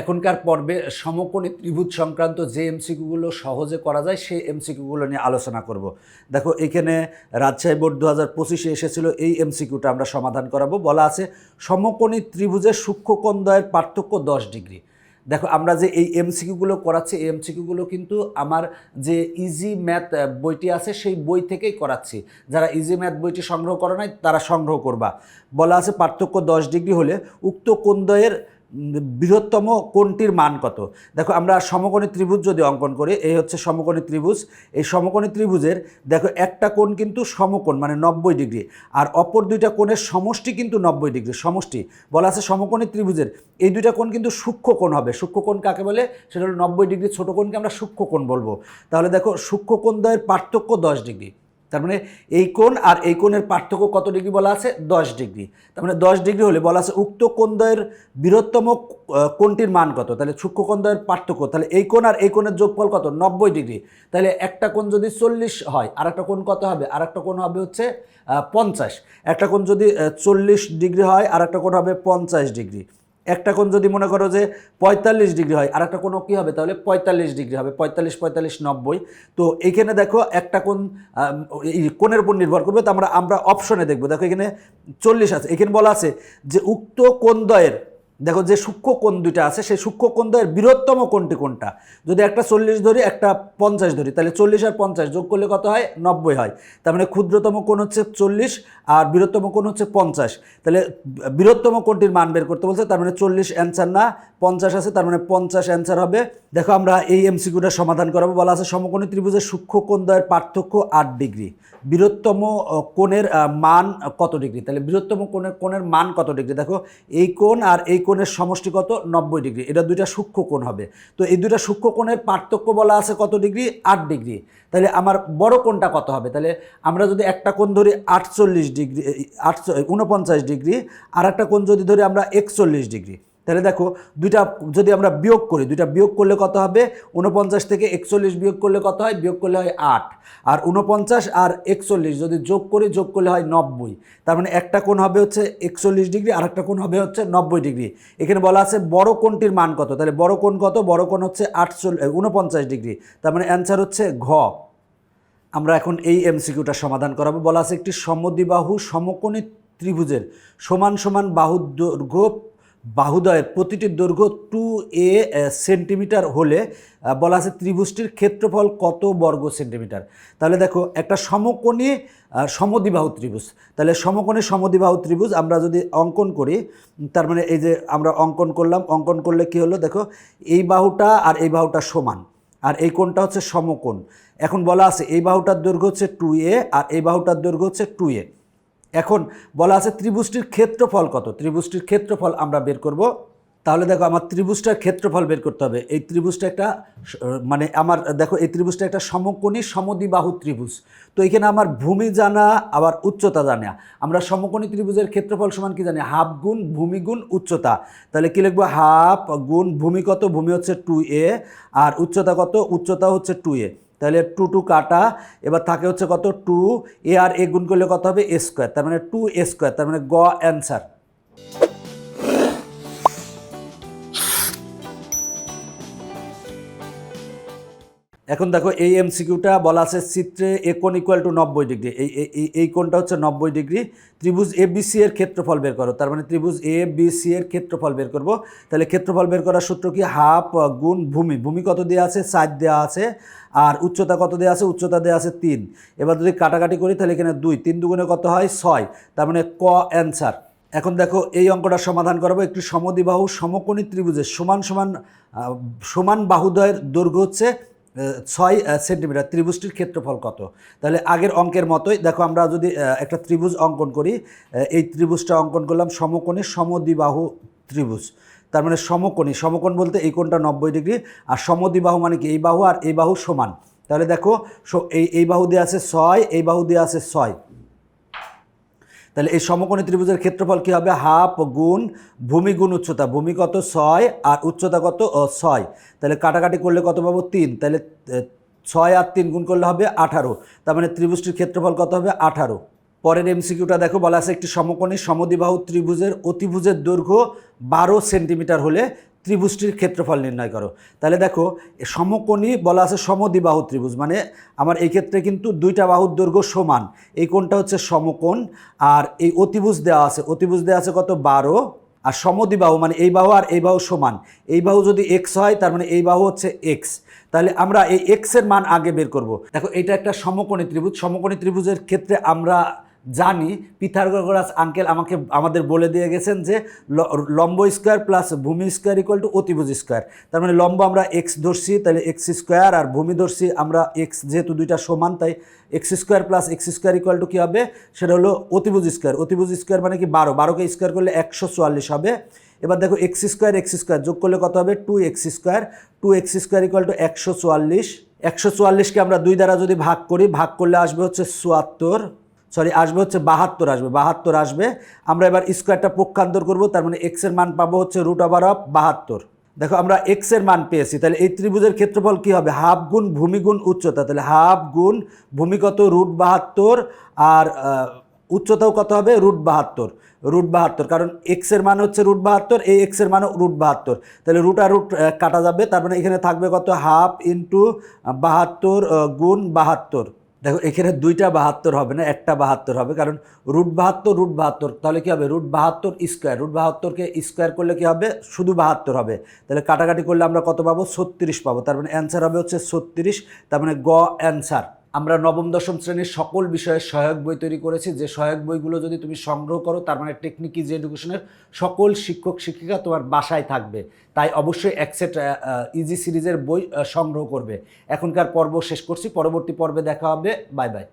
এখনকার পর্বে সমকোণী ত্রিভুজ সংক্রান্ত যে এমসিকিউগুলো সহজে করা যায় সেই এমসিকিউগুলো নিয়ে আলোচনা করব। দেখো এখানে রাজশাহী বোর্ড দু হাজার পঁচিশে এসেছিল এই এমসিকিউটা আমরা সমাধান করাবো। বলা আছে সমকোণী ত্রিভুজের সূক্ষ্মকোণদ্বয়ের পার্থক্য দশ ডিগ্রি। দেখো আমরা যে এই এমসিকিউগুলো করাচ্ছি এই এমসিকিউগুলো কিন্তু আমার যে ইজি ম্যাথ বইটি আছে সেই বই থেকেই করাচ্ছি। যারা ইজি ম্যাথ বইটি সংগ্রহ করে নাই তারা সংগ্রহ করবা। বলা আছে পার্থক্য দশ ডিগ্রি হলে উক্ত কোণদ্বয়ের উম, বৃহত্তম কোণটির মান কত? দেখো, আমরা সমকোণী ত্রিভুজ যদি অঙ্কন করি, এই হচ্ছে সমকোণী ত্রিভুজ। এই সমকোণী ত্রিভুজের, দেখো, একটা কোণ কিন্তু সমকোণ মানে নব্বই ডিগ্রি, আর অপর দুইটা কোণের সমষ্টি কিন্তু নব্বই ডিগ্রি, সমষ্টি। বলা আছে সমকোণী ত্রিভুজের, এই দুইটা কোণ কিন্তু সূক্ষ্ম কোণ হবে। সূক্ষ্ম কোণ কাকে বলে? সেটা হলো নব্বই ডিগ্রি ছোটো কোণকে আমরা সূক্ষ্ম কোণ বলব। তাহলে দেখো, সূক্ষ্ম কোণ দ্বয়ের পার্থক্য দশ ডিগ্রি। তার মানে এই কোণ আর এই কোণের পার্থক্য কত ডিগ্রি বলা আছে? দশ ডিগ্রি। তার মানে দশ ডিগ্রি হলে বলা আছে উক্ত কোণদ্বয়ের বৃহত্তম কোণটির মান কত? তাহলে সূক্ষ্ম কোণদ্বয়ের পার্থক্য। তাহলে এই কোণ আর এই কোণের যোগফল কত? নব্বই ডিগ্রি। তাহলে একটা কোণ যদি চল্লিশ হয় আর একটা কোণ কত হবে? আর একটা কোণ হবে হচ্ছে পঞ্চাশ। একটা কোণ যদি চল্লিশ ডিগ্রি হয় আর একটা কোণ হবে পঞ্চাশ ডিগ্রি। একটা কোণ যদি মনে করো যে পঁয়তাল্লিশ ডিগ্রি হয় আর একটা কোনো কী হবে? তাহলে পঁয়তাল্লিশ ডিগ্রি হবে, পঁয়তাল্লিশ পঁয়তাল্লিশ, নব্বই। তো এইখানে দেখো একটা কোণ কোণের উপর নির্ভর করবে, তো আমরা আমরা অপশনে দেখব। দেখো এখানে চল্লিশ আছে। এখানে বলা আছে যে উক্ত কোণদ্বয়ের দেখো যে সূক্ষ্ম কোণ দুইটা আছে, সেই সূক্ষ্ম কোণদ্বয়ের বৃহত্তম কোণটি কোনটা যদি একটা চল্লিশ ধরি, একটা পঞ্চাশ ধরি, তাহলে চল্লিশ আর পঞ্চাশ যোগ করলে কত হয়? নব্বই হয়। তার মানে ক্ষুদ্রতম কোণ হচ্ছে চল্লিশ আর বৃহত্তম কোণ হচ্ছে পঞ্চাশ। তাহলে বৃহত্তম কোণটির মান বের করতে বলছে, তার মানে চল্লিশ অ্যান্সার না, পঞ্চাশ আছে, তার মানে পঞ্চাশ অ্যান্সার হবে। দেখো আমরা এই এমসিকিউটা সমাধান করাবো, বলা আছে সমকোণী ত্রিভুজের সূক্ষ্ম কোণদ্বয়ের পার্থক্য আট ডিগ্রি। বৃহত্তম কোণের মান কত ডিগ্রি? তাহলে বৃহত্তম কোণের কোণের মান কত ডিগ্রি? দেখো, এই কোণ আর এই কোণের সমষ্টিগত নব্বই ডিগ্রি। এটা দুইটা সূক্ষ্ম কোণ হবে। তো এই দুইটা সূক্ষ্ম কোণের পার্থক্য বলা আছে কত ডিগ্রি? আট ডিগ্রি। তাহলে আমার বড় কোণটা কত হবে? তাহলে আমরা যদি একটা কোণ ধরি আটচল্লিশ ডিগ্রি উনপঞ্চাশ ডিগ্রি আর একটা কোণ যদি ধরি আমরা একচল্লিশ ডিগ্রি। তাহলে দেখো, দুইটা, যদি আমরা বিয়োগ করি, দুইটা বিয়োগ করলে কত হবে? উনপঞ্চাশ থেকে একচল্লিশ বিয়োগ করলে কত হয়? বিয়োগ করলে হয় আট। আর উনপঞ্চাশ আর একচল্লিশ, যদি যোগ করি, যোগ করলে হয় নব্বই। তার মানে একটা কোণ হবে হচ্ছে একচল্লিশ ডিগ্রি, আর একটা কোণ হবে হচ্ছে নব্বই ডিগ্রি। এখানে বলা আছে বড় কোণটির মান কত? তাহলে বড় কোণ কত? বড় কোণ হচ্ছে আটচল্লিশ উনপঞ্চাশ ডিগ্রি। তার মানে অ্যান্সার হচ্ছে ঘ। আমরা এখন এই এমসিকিউটা সমাধান করাবো। বলা আছে একটি সমদ্বিবাহু সমকোণী ত্রিভুজের সমান সমান বাহু দৈর্ঘ্য বাহুদয়ের প্রতিটি দৈর্ঘ্য টু এ সেন্টিমিটার হলে বলা আছে ত্রিভুজটির ক্ষেত্রফল কত বর্গ সেন্টিমিটার? তাহলে দেখো একটা সমকোণী আহ, সমদ্বিবাহু ত্রিভুজ। তাহলে সমকোণী সমদ্বিবাহু ত্রিভুজ আমরা যদি অঙ্কন করি তার মানে এই যে আমরা অঙ্কন করলাম অঙ্কন করলে কি হলো? দেখো এই বাহুটা আর এই বাহুটা সমান। আর এই কোণটা হচ্ছে সমকোণ। এখন বলা আছে এই বাহুটার দৈর্ঘ্য হচ্ছে টু এ আর এই বাহুটার দৈর্ঘ্য হচ্ছে টু এ এখন বলা আছে ত্রিভুজটির ক্ষেত্রফল কত? ত্রিভুজটির ক্ষেত্রফল আমরা বের করব। তাহলে দেখো আমার ত্রিভুজটার ক্ষেত্রফল বের করতে হবে। এই ত্রিভুজটা একটা মানে আমার, দেখো এই ত্রিভুজটা একটা সমকোণী সমদ্বিবাহু ত্রিভুজ। তো এখানে আমার ভূমি জানা, আবার উচ্চতা জানা। আমরা সমকোণী ত্রিভুজের ক্ষেত্রফল সমান কি জানি? হাফ গুণ ভূমি গুণ উচ্চতা। তাহলে কি লিখব? হাফ গুণ ভূমি কত? ভূমি হচ্ছে টু এ আর উচ্চতা কত? উচ্চতা হচ্ছে টু এ তাহলে টু টু কাটা, এবার থাকে হচ্ছে কত? টু, এ আর এ গুণ করলে কত হবে? এ স্কোয়ার, তার মানে টু এ স্কোয়ার, তার মানে গ অ্যান্সার। এখন দেখো এই এমসিকিউটা বলা আছে চিত্রে এ কোণ ইকুয়াল টু নব্বই ডিগ্রি এই, এই- কোণটা হচ্ছে নব্বই ডিগ্রি ত্রিভুজ এ বি সি এর ক্ষেত্রফল বের করো। তার মানে ত্রিভুজ এ বি সি এর ক্ষেত্রফল বের করব। তাহলে ক্ষেত্রফল বের করার সূত্র কি? হাফ গুণ ভূমি। ভূমি কত দেওয়া আছে? সাইড দেওয়া আছে। আর উচ্চতা কত দেওয়া আছে? উচ্চতা দেওয়া আছে তিন। এবার যদি কাটাকাটি করি, তাহলে এখানে দুই। তিন দুগুণে কত হয়? ছয়। তার মানে ক অ্যান্সার। এখন দেখো এই অঙ্কটা সমাধান করাবো। একটি সমদিবাহু সমকোণী ত্রিভুজের সমান সমান সমান বাহুদয়ের দৈর্ঘ্য হচ্ছে ছয় সেন্টিমিটার ত্রিভুজটির ক্ষেত্রফল কত? তাহলে আগের অঙ্কের মতোই, দেখো আমরা যদি একটা ত্রিভুজ অঙ্কন করি এই ত্রিভুজটা অঙ্কন করলাম সমকোণে সমদ্বিবাহু ত্রিভুজ। তার মানে সমকোণী, সমকোণ বলতে এই কোণটা নব্বই ডিগ্রি, আর সমদ্বিবাহু মানে কি? এই বাহু আর এই বাহু সমান। তাহলে দেখো এই এই বাহু দিয়ে আছে ছয়, এই বাহু দিয়ে আছে ছয়। তাহলে এই সমকোণী ত্রিভুজের ক্ষেত্রফল কী হবে? হাফ গুণ ভূমি গুণ উচ্চতা। ভূমি কত? ছয়। আর উচ্চতা কত? ছয়। তাহলে কাটাকাটি করলে কত পাবো? তিন। তাহলে ছয় আর তিন গুণ করলে হবে আঠারো। তার মানে ত্রিভুজটির ক্ষেত্রফল কত হবে? আঠারো। পরের এমসিকিউটা দেখো, বলা আছে একটি সমকোণী সমদ্বিবাহু ত্রিভুজের অতিভুজের দৈর্ঘ্য বারো সেন্টিমিটার হলে ত্রিভুজটির ক্ষেত্রফল নির্ণয় করো। তাহলে দেখো সমকোণী বলা আছে সমদ্বিবাহু ত্রিভুজ মানে আমার এই ক্ষেত্রে কিন্তু দুইটা বাহুর দৈর্ঘ্য সমান। এই কোণটা হচ্ছে সমকোণ, আর এই অতিভুজ দেওয়া আছে, অতিভুজ দেওয়া আছে কত? বারো। আর সমদ্বিবাহু মানে এই বাহু আর এই বাহু সমান। এই বাহু যদি এক্স হয়, তার মানে এই বাহু হচ্ছে এক্স তাহলে আমরা এই এক্সের মান আগে বের করব। দেখো, এটা একটা সমকোণী ত্রিভুজ। সমকোণী ত্রিভুজের ক্ষেত্রে আমরা জানি, পিথাগোরাস আঙ্কেল আমাকে, আমাদের বলে দিয়ে গেছেন যে লম্ব স্কোয়ার প্লাস ভূমি স্কোয়ার ইকুয়াল টু অতিভুজ স্কোয়ার। তার মানে লম্ব আমরা এক্স ধরছি, তাহলে এক্স স্কোয়ার, আর ভূমি ধরছি আমরা এক্স যেহেতু দুইটা সমান, তাই X square plus X square equal to কী হবে? সেটা হলো অতিভুজ স্কোয়ার। অতিভুজ স্কোয়ার মানে কি? বারো। বারোকে স্কোয়ার করলে একশো চুয়াল্লিশ হবে। এবার দেখো এক্স স্কোয়ার এক্স স্কোয়ার যোগ করলে কত হবে? Two X square. Two X square equal to একশো চুয়াল্লিশ। একশো চুয়াল্লিশকে আমরা দুই দ্বারা যদি ভাগ করি, ভাগ করলে আসবে হচ্ছে চুয়াত্তর। সরি, আসবে হচ্ছে বাহাত্তর আসবে বাহাত্তর আসবে। আমরা এবার স্কোয়ারটা পক্ষান্তর করব, তার মানে এক্সের মান পাবো হচ্ছে রুট ওভার অফ বাহাত্তর। দেখো, আমরা এক্সের মান পেয়েছি, তাহলে এই ত্রিভুজের ক্ষেত্রফল কি হবে? হাফ গুণ ভূমিগুণ উচ্চতা, তাহলে হাফ গুণ ভূমি কত রুট বাহাত্তর, আর উচ্চতাও কত হবে? রুট বাহাত্তর রুট বাহাত্তর, কারণ এক্সের মান হচ্ছে রুট বাহাত্তর, এই এক্সের মানও রুট বাহাত্তর। তাহলে রুট আর রুট কাটা যাবে, তার মানে এখানে থাকবে কত? হাফ ইন্টু বাহাত্তর গুণ বাহাত্তর। দেখো, এখানে দুইটা বাহাত্তর হবে না, একটা বাহাত্তর হবে, কারণ রুট বাহাত্তর রুট বাহাত্তর, তাহলে কী হবে? রুট বাহাত্তর স্কোয়ার, রুট বাহাত্তরকে স্কোয়ার করলে কী হবে? শুধু বাহাত্তর হবে। তাহলে কাটাকাটি করলে আমরা কত পাবো? ছত্রিশ পাবো, তার মানে অ্যান্সার হবে হচ্ছে ছত্রিশ, তার মানে গ অ্যান্সার। আমরা নবম, দশম শ্রেণির সকল বিষয়ে সহায়ক বই তৈরি করেছি। যে সহায়ক বইগুলো যদি তুমি সংগ্রহ করো, তার মানে টেকনিক ইজ এডুকেশনের সকল শিক্ষক, শিক্ষিকা তোমার বাসায় থাকবে। তাই অবশ্যই অ্যাকসেট ইজি সিরিজের বই সংগ্রহ করবে। এখনকার পর্ব শেষ করছি। পরবর্তী পর্বে দেখা হবে। Bye bye